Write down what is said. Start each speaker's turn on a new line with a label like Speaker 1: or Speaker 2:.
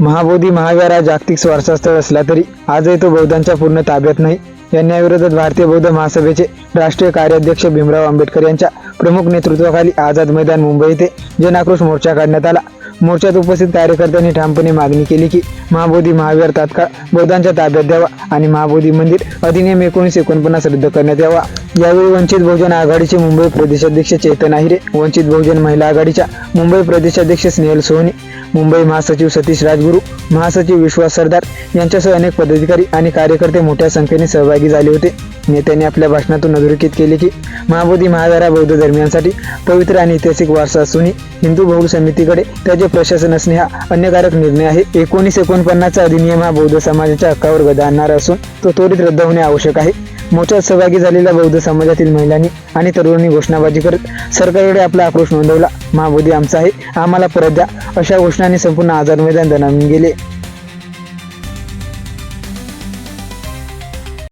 Speaker 1: महाबोधी महाविहार हा जागतिक स्वारसास्थळ असला तरी आजही तो बौद्धांच्या पूर्ण ताब्यात नाही. यांच्याविरोधात भारतीय बौद्ध महासभेचे राष्ट्रीय कार्याध्यक्ष भीमराव आंबेडकर यांच्या प्रमुख नेतृत्वाखाली आझाद मैदान मुंबई येथे जनाक्रोश मोर्चा काढण्यात आला. मोर्चात उपस्थित कार्यकर्त्यांनी ठामपणे मागणी केली की महाबोधी महावीर तात्काळ बौद्धांच्या ताब्यात द्यावा आणि महाबोधी मंदिर अधिनियम एकोणीसशे एकोणपन्नास रद्द करण्यात यावा. यावेळी वंचित बहुजन आघाडीचे मुंबई प्रदेशाध्यक्ष चेतन आहिरे वंचित बहुजन महिला आघाडीच्या मुंबई प्रदेशाध्यक्ष स्नेहल सोहनी मुंबई महासचिव सतीश राजगुरू महासचिव विश्वास सरदार यांच्यासह अनेक पदाधिकारी आणि कार्यकर्ते मोठ्या संख्येने सहभागी झाले होते. नेत्यांनी आपल्या भाषणातून अधोरेखित केले की महाबोधी महाधारा बौद्ध धर्मियांसाठी पवित्र आणि ऐतिहासिक वारसा असूनही हिंदू बहुल समितीकडे त्याचे प्रशासन असणे हा अन्यकारक निर्णय आहे. एकोणीस एकोण एकोणपन्नासचा अधिनियम हा बौद्ध समाजाच्या हक्कावर गदा आणणारा असून तो त्वरित रद्द होणे आवश्यक आहे. मोर्चात सहभागी झालेल्या बौद्ध समाजातील महिलांनी आणि तरुणांनी घोषणाबाजी करत सरकारकडे आपला आक्रोश नोंदवला. महाबोधी आमचा आहे. आम्हाला परत द्या. अशा घोषणांनी संपूर्ण आझाद मैदान दणावून गेले.